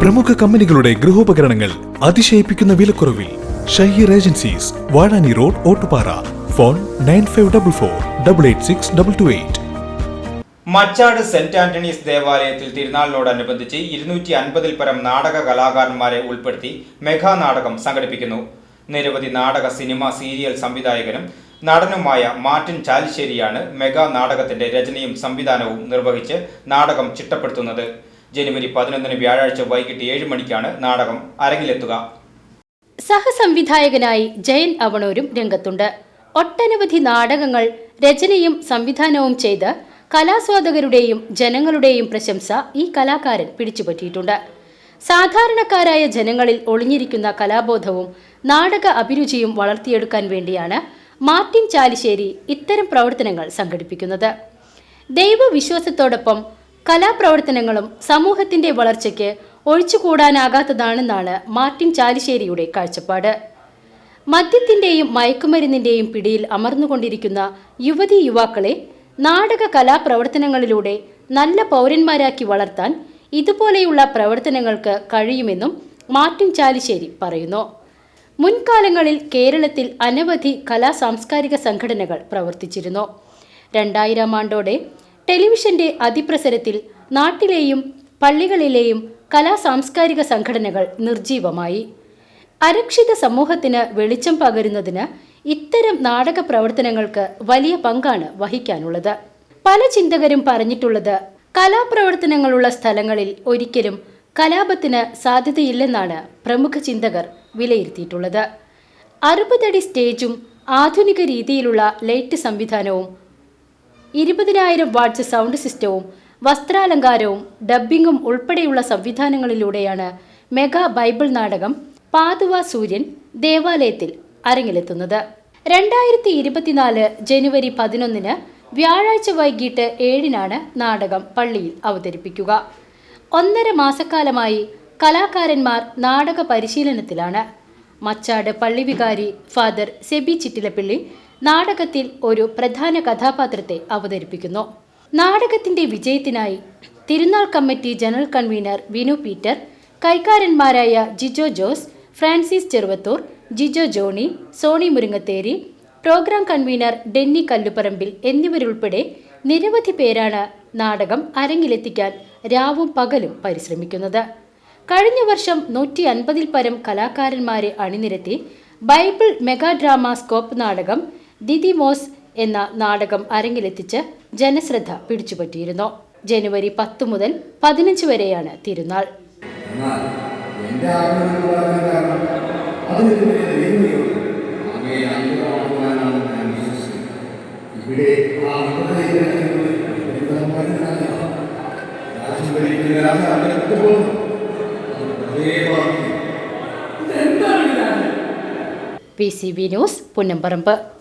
പ്രമുഖ കമ്പനികളുടെ ഗൃഹോപകരണങ്ങൾ അതിശയിപ്പിക്കുന്ന വിലക്കുറവിൽ Shaheer agencies Vazhani road Ottupara. Phone nine five double four double eight six double two eight. Machad saint Antony's ദേവാലയത്തിൽ തിരുനാളിനോടനുബന്ധിച്ച് ഇരുന്നൂറ്റി അൻപതിൽ പരം നാടക കലാകാരന്മാരെ ഉൾപ്പെടുത്തി മെഗാ നാടകം സംഘടിപ്പിക്കുന്നു. നിരവധി നാടക സിനിമ സീരിയൽ സംവിധായകനും നടനുമായ മാർട്ടിൻ ചാലിശ്ശേരിയാണ് മെഗാ നാടകത്തിന്റെ രചനയും സംവിധാനവും നിർവഹിച്ച് നാടകം ചിട്ടപ്പെടുത്തുന്നത്. ജനുവരി പതിനൊന്നിന് വ്യാഴാഴ്ച വൈകിട്ട് ഏഴ് മണിക്കാണ് നാടകം അരങ്ങിലെത്തുക. സഹസംവിധായകനായി ജയൻ അവണൂരും രംഗത്തുണ്ട്. ഒട്ടനവധി നാടകങ്ങൾ രചനയും സംവിധാനവും ചെയ്ത് കലാസ്വാദകരുടെയും ജനങ്ങളുടെയും പ്രശംസ ഈ കലാകാരൻ പിടിച്ചുപറ്റിയിട്ടുണ്ട്. സാധാരണക്കാരായ ജനങ്ങളിൽ ഒളിഞ്ഞിരിക്കുന്ന കലാബോധവും നാടക അഭിരുചിയും വളർത്തിയെടുക്കാൻ വേണ്ടിയാണ് മാർട്ടിൻ ചാലിശ്ശേരി ഇത്തരം പ്രവർത്തനങ്ങൾ സംഘടിപ്പിക്കുന്നത്. ദൈവവിശ്വാസത്തോടൊപ്പം കലാപ്രവർത്തനങ്ങളും സമൂഹത്തിന്റെ വളർച്ചയ്ക്ക് ഒഴിച്ചുകൂടാനാകാത്തതാണെന്നാണ് മാർട്ടിൻ ചാലിശ്ശേരിയുടെ കാഴ്ചപ്പാട്. മദ്യത്തിന്റെയും മയക്കുമരുന്നിന്റെയും പിടിയിൽ അമർന്നുകൊണ്ടിരിക്കുന്ന യുവതി യുവാക്കളെ നാടക കലാപ്രവർത്തനങ്ങളിലൂടെ നല്ല പൗരന്മാരാക്കി വളർത്താൻ ഇതുപോലെയുള്ള പ്രവർത്തനങ്ങൾക്ക് കഴിയുമെന്നും മാർട്ടിൻ ചാലിശ്ശേരി പറയുന്നു. മുൻകാലങ്ങളിൽ കേരളത്തിൽ അനവധി കലാ സാംസ്കാരിക സംഘടനകൾ പ്രവർത്തിച്ചിരുന്നു. രണ്ടായിരം ആണ്ടോടെ ടെലിവിഷന്റെ അതിപ്രസരത്തിൽ നാട്ടിലെയും പള്ളികളിലെയും കലാ സാംസ്കാരിക സംഘടനകൾ നിർജീവമായി അരക്ഷിത സമൂഹത്തിന് വെളിച്ചം പകരുന്നതിന് ഇത്തരം നാടക പ്രവർത്തനങ്ങൾക്ക് വലിയ പങ്കാണ് വഹിക്കാനുള്ളത്. പല ചിന്തകരും പറഞ്ഞിട്ടുള്ളത് കലാപ്രവർത്തനങ്ങളുള്ള സ്ഥലങ്ങളിൽ ഒരിക്കലും കലാപത്തിന് സാധ്യതയില്ലെന്നാണ് പ്രമുഖ ചിന്തകർ വിലയിരുത്തിയിട്ടുള്ളത്. അറുപതടി സ്റ്റേജും ആധുനിക രീതിയിലുള്ള ലൈറ്റ് സംവിധാനവും ഇരുപതിനായിരം വാട്ട്സ് സൗണ്ട് സിസ്റ്റവും വസ്ത്രാലങ്കാരവും ഡബ്ബിങ്ങും ഉൾപ്പെടെയുള്ള സംവിധാനങ്ങളിലൂടെയാണ് മെഗാ ബൈബിൾ നാടകം പാതുവ സൂര്യൻ ദേവാലയത്തിൽ അരങ്ങിലെത്തുന്നത്. രണ്ടായിരത്തി ഇരുപത്തിനാല് ജനുവരി പതിനൊന്നിന് വ്യാഴാഴ്ച വൈകിട്ട് ഏഴിനാണ് നാടകം പള്ളിയിൽ അവതരിപ്പിക്കുക. ഒന്നര മാസക്കാലമായി കലാകാരന്മാർ നാടക പരിശീലനത്തിലാണ്. മച്ചാട് പള്ളി വികാരി ഫാദർ സെബി ചിറ്റിലപ്പിള്ളി നാടകത്തിൽ ഒരു പ്രധാന കഥാപാത്രത്തെ അവതരിപ്പിക്കുന്നു. നാടകത്തിന്റെ വിജയത്തിനായി തിരുനാൾ committee general convener Vinu Peter കൈക്കാരന്മാരായ Jijo Jose Francis Cheruvathur Jijo Johnny Sony Muringatheri programme convener Denny Kalluparambil എന്നിവരുൾപ്പെടെ നിരവധി പേരാണ് നാടകം അരങ്ങിലെത്തിക്കാൻ രാവും പകലും പരിശ്രമിക്കുന്നത്. കഴിഞ്ഞ വർഷം നൂറ്റി അൻപതിൽ പരം കലാകാരന്മാരെ അണിനിരത്തി ബൈബിൾ മെഗാ ഡ്രാമ സ്കോപ്പ് നാടകം ദിദിമോസ് എന്ന നാടകം അരങ്ങിലെത്തിച്ച് ജനശ്രദ്ധ പിടിച്ചുപറ്റിയിരുന്നു. ജനുവരി പത്ത് മുതൽ പതിനഞ്ച് വരെയാണ് തിരുനാൾ. ഇവിടെ ആ P C B news Punnamparambu.